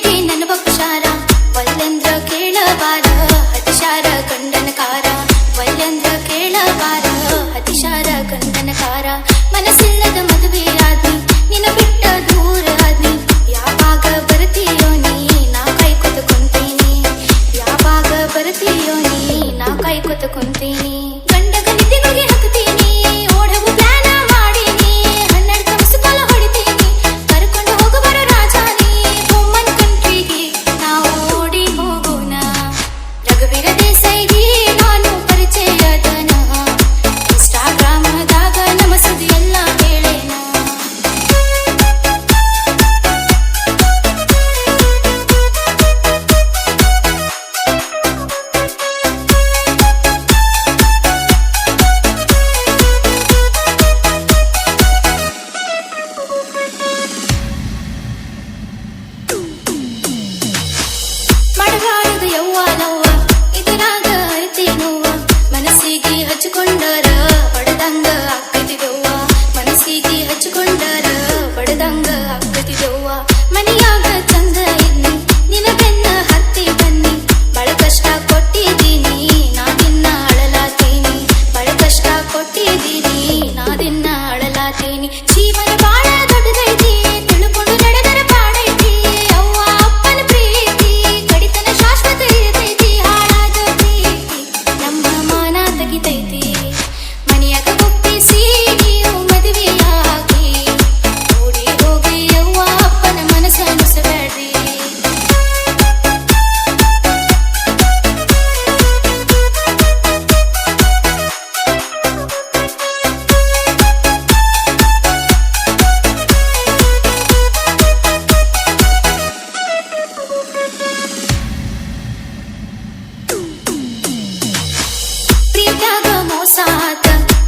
ಬೆಳಗಿನ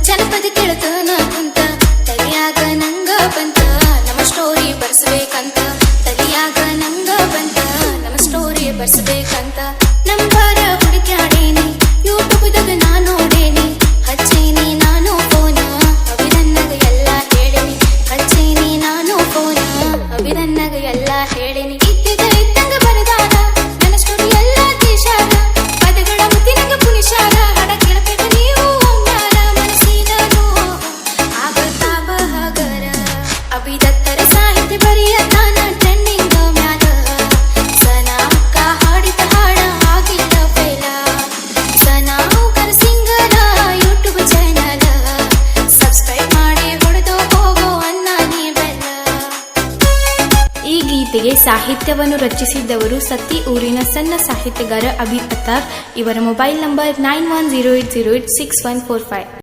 ಜನಪದ ಕೇಳತ ನಾ ಕುಂತ ತಲಿಯಾಗ ನಂಗ ಬಂತ, ನಮ್ಮ ಸ್ಟೋರಿ ಬರ್ಸ್ಬೇಕಂತ. ತಲಿಯಾಗ ನಂಗ ಬಂತ, ನಮ್ಮ ಸ್ಟೋರಿ ಬರ್ಸ್ಬೇಕಂತ. ಗೀತೆಗೆ ಸಾಹಿತ್ಯವನ್ನು ರಚಿಸಿದ್ದವರು ಸತಿ ಊರಿನ ಸಣ್ಣ ಸಾಹಿತ್ಯಗಾರ ಅಭಿ ಅತ್ತಾರ್ ಇವರ mobile number nine one zero eight zero eight six one four five.